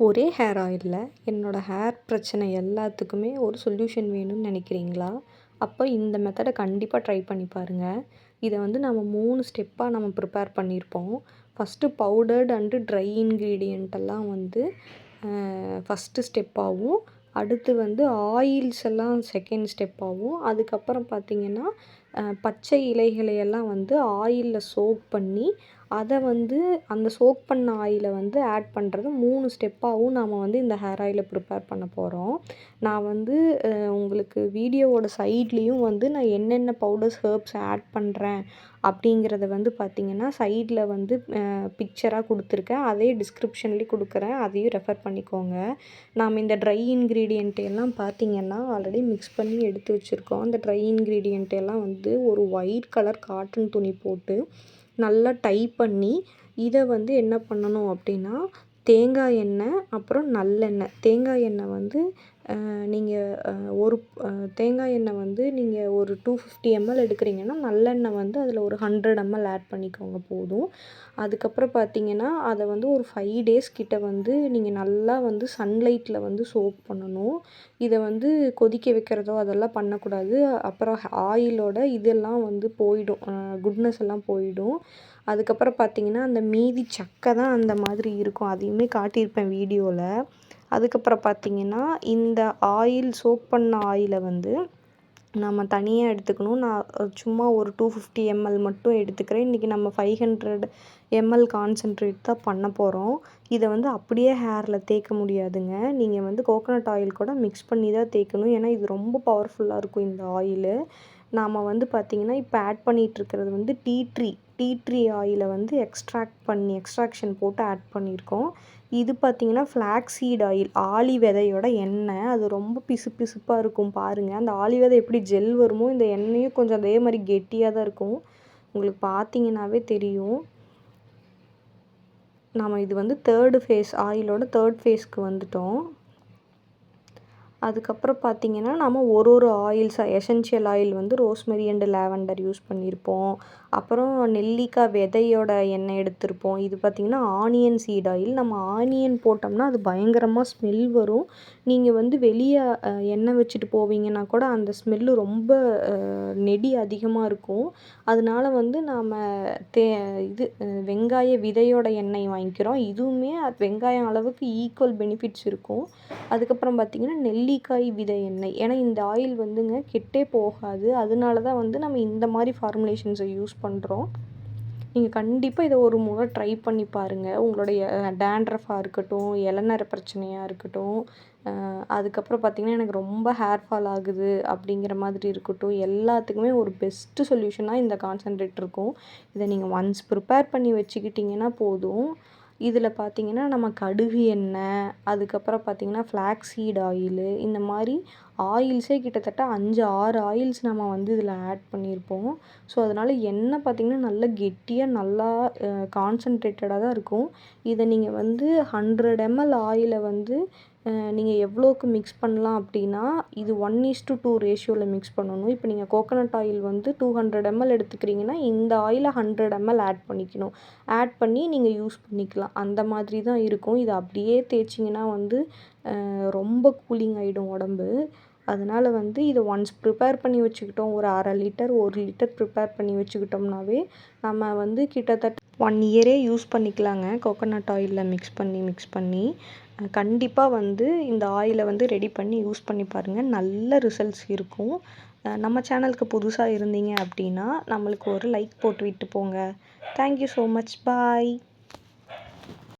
ஒரே ஹேர் ஆயிலில் என்னோடய ஹேர் பிரச்சனை எல்லாத்துக்குமே ஒரு சொல்யூஷன் வேணும்னு நினைக்கிறீங்களா? அப்போ இந்த மெத்தடை கண்டிப்பாக ட்ரை பண்ணி பாருங்கள் இதை வந்து நம்ம மூணு ஸ்டெப்பாக நம்ம ப்ரிப்பேர் பண்ணியிருப்போம் first powdered and dry ingredient எல்லாம் வந்து ஃபஸ்ட்டு ஸ்டெப்பாகவும் அடுத்து வந்து ஆயில்ஸ் எல்லாம் செகண்ட் ஸ்டெப்பாகவும் அதுக்கப்புறம் பார்த்திங்கன்னா பச்சை இலைகளை எல்லாம் வந்து ஆயிலில் சோப் பண்ணி அதை வந்து அந்த சோக் பண்ண ஆயிலை வந்து ஆட் பண்ணுறது மூணு ஸ்டெப்பாகவும் நாம் வந்து இந்த ஹேர் ஆயிலை ப்ரிப்பேர் பண்ண போகிறோம் நான் வந்து உங்களுக்கு வீடியோவோட சைட்லேயும் வந்து நான் என்னென்ன பவுடர்ஸ் ஹேர்ப்ஸ் ஆட் பண்ணுறேன் அப்படிங்கிறத வந்து பார்த்திங்கன்னா சைடில் வந்து பிக்சராக கொடுத்துருக்கேன். அதே டிஸ்கிரிப்ஷன்லேயும் கொடுக்குறேன். அதையும் ரெஃபர் பண்ணிக்கோங்க. நாம் இந்த ட்ரை இன்க்ரீடியன்ட் எல்லாம் பார்த்திங்கன்னா ஆல்ரெடி மிக்ஸ் பண்ணி எடுத்து வச்சுருக்கோம். அந்த ட்ரை இன்க்ரீடியன்ட் எல்லாம் வந்து ஒரு ஒயிட் கலர் காட்டன் துணி போட்டு நல்லா டை பண்ணி இதை வந்து என்ன பண்ணணும் அப்படின்னா தேங்காய் எண்ணெய் அப்புறம் நல்லெண்ணெய். தேங்காய் எண்ணெய் வந்து நீங்கள் ஒரு தேங்காய் எண்ணெய் வந்து நீங்கள் ஒரு டூ ஃபிஃப்டி எம்எல் எடுக்கிறீங்கன்னா நல்லெண்ணெய் வந்து அதில் ஒரு ஹண்ட்ரட் எம்எல் ஆட் பண்ணிக்கோங்க போதும். அதுக்கப்புறம் பார்த்தீங்கன்னா அதை வந்து ஒரு ஃபைவ் டேஸ் கிட்ட வந்து நீங்கள் நல்லா வந்து சன்லைட்டில் வந்து சோக் பண்ணணும். இதை வந்து கொதிக்க வைக்கிறதோ அதெல்லாம் பண்ணக்கூடாது. அப்புறம் ஆயிலோட இதெல்லாம் வந்து போயிடும். குட்னஸ் எல்லாம் போயிடும். அதுக்கப்புறம் பார்த்தீங்கன்னா அந்த மீதி சக்கை தான் அந்த மாதிரி இருக்கும். அதையுமே காட்டியிருப்பேன் வீடியோவில் அதுக்கப்புறம் பார்த்திங்கன்னா இந்த ஆயில் சோக் பண்ண ஆயிலை வந்து நம்ம தனியாக எடுத்துக்கணும். நான் சும்மா ஒரு டூ ஃபிஃப்டி எம்எல் மட்டும் எடுத்துக்கிறேன். இன்றைக்கி நம்ம ஃபைவ் ஹண்ட்ரட் எம்எல் கான்சென்ட்ரேட் தான் பண்ண போகிறோம் இதை வந்து அப்படியே ஹேரில் தேய்க்க முடியாதுங்க. நீங்கள் வந்து கோகோனட் ஆயில் கூட மிக்ஸ் பண்ணி தான் தேய்க்கணும். ஏன்னா இது ரொம்ப பவர்ஃபுல்லாக இருக்கும் இந்த ஆயிலு. நாம் வந்து பார்த்திங்கன்னா இப்போ ஆட் பண்ணிகிட்ருக்கிறது வந்து டீ ட்ரீ டீ ட்ரீ ஆயிலை வந்து எக்ஸ்ட்ராக்ட் பண்ணி எக்ஸ்ட்ராக்ஷன் போட்டு ஆட் பண்ணியிருக்கோம். இது பார்த்திங்கன்னா ஃப்ளாக்ஸ் சீட் ஆயில் ஆலி விதையோட எண்ணெய். அது ரொம்ப பிசு பிசுப்பாக இருக்கும் பாருங்கள் அந்த ஆலி விதை எப்படி ஜெல் வருமோ இந்த எண்ணெயும் கொஞ்சம் அதே மாதிரி கெட்டியாக தான் இருக்கும். உங்களுக்கு பார்த்தீங்கன்னாவே தெரியும். நாம் இது வந்து தேர்டு ஃபேஸ் ஆயிலோட தேர்ட் ஃபேஸ்க்கு வந்துட்டோம். அதுக்கப்புறம் பார்த்திங்கன்னா நம்ம ஒரு ஒரு ஆயில்ஸாக எசென்ஷியல் ஆயில் வந்து ரோஸ்மெரி அண்டு லாவெண்டர் யூஸ் பண்ணியிருப்போம். அப்புறம் நெல்லிக்காய் விதையோட எண்ணெய் எடுத்திருப்போம். இது பார்த்திங்கன்னா ஆனியன் சீட் ஆயில் நம்ம ஆனியன் போட்டோம்னா அது பயங்கரமாக ஸ்மெல் வரும். நீங்கள் வந்து வெளியே எண்ணெய் வச்சுட்டு போவீங்கன்னா கூட அந்த ஸ்மெல்லு ரொம்ப நெடி அதிகமாக இருக்கும். அதனால வந்து நாம் தே இது வெங்காய விதையோட எண்ணெய் வாங்கிக்கிறோம். இதுவுமே வெங்காயம் அளவுக்கு ஈக்குவல் பெனிஃபிட்ஸ் இருக்கும். அதுக்கப்புறம் பார்த்திங்கன்னா நெல்லிக்காய் விதை எண்ணெய். ஏன்னா இந்த ஆயில் வந்துங்க கெட்டே போகாது. அதனால தான் வந்து நம்ம இந்த மாதிரி ஃபார்முலேஷன்ஸை யூஸ் பண்ணுறோம் நீங்கள் கண்டிப்பாக இதை ஒரு முறை ட்ரை பண்ணி பாருங்கள் உங்களுடைய டேண்ட்ரஃபாக இருக்கட்டும் இளநர பிரச்சனையாக இருக்கட்டும் அதுக்கப்புறம் பார்த்திங்கன்னா எனக்கு ரொம்ப ஹேர் ஃபால் ஆகுது அப்படிங்கிற மாதிரி இருக்கட்டும் எல்லாத்துக்குமே ஒரு பெஸ்ட்டு சொல்யூஷனாக இந்த கான்சன்ட்ரேட் இருக்கும். இதை நீங்கள் ஒன்ஸ் ப்ரிப்பேர் பண்ணி வச்சுக்கிட்டிங்கன்னா போதும். இதில் பார்த்திங்கன்னா நம்ம கடுகு எண்ணெய் அதுக்கப்புறம் பார்த்திங்கன்னா ஃப்ளாக்ஸ் சீட் ஆயிலு இந்த மாதிரி ஆயில்ஸே கிட்டத்தட்ட அஞ்சு ஆறு ஆயில்ஸ் நம்ம வந்து இதில் ஆட் பண்ணியிருப்போம். ஸோ அதனால் எண்ணெய் பார்த்திங்கன்னா நல்லா கெட்டியாக நல்லா கான்சன்ட்ரேட்டடாக தான் இருக்கும். இதை நீங்கள் வந்து ஹண்ட்ரட் எம்எல் ஆயிலை வந்து நீங்கள் எவ்வளோக்கு மிக்ஸ் பண்ணலாம் அப்படின்னா இது ஒன் டு டூ ரேஷியோவில் மிக்ஸ் பண்ணணும். இப்போ நீங்கள் கோகோனட் ஆயில் வந்து டூ ஹண்ட்ரட் எம்எல் எடுத்துக்கிறீங்கன்னா இந்த ஆயிலை ஹண்ட்ரட் எம்எல் ஆட் பண்ணிக்கணும். ஆட் பண்ணி நீங்கள் யூஸ் பண்ணிக்கலாம். அந்த மாதிரி தான் இருக்கும். இதை அப்படியே தேய்ச்சிங்கன்னா வந்து ரொம்ப கூலிங் ஆகிடும் உடம்பு. அதனால் வந்து இதை ஒன்ஸ் ப்ரிப்பேர் பண்ணி வச்சுக்கிட்டோம் ஒரு அரை லிட்டர் ஒரு லிட்டர் ப்ரிப்பேர் பண்ணி வச்சுக்கிட்டோம்னாவே நம்ம வந்து கிட்டத்தட்ட ஒன் இயரே யூஸ் பண்ணிக்கலாங்க. கோகோனட் ஆயிலில் மிக்ஸ் பண்ணி மிக்ஸ் பண்ணி. கண்டிப்பாக வந்து இந்த ஆயிலை வந்து ரெடி பண்ணி யூஸ் பண்ணி பாருங்கள் நல்ல ரிசல்ட்ஸ் இருக்கும். நம்ம சேனலுக்கு புதுசாக இருந்தீங்க அப்படின்னா நம்மளுக்கு ஒரு லைக் போட்டு விட்டு போங்க. Thank you so much bye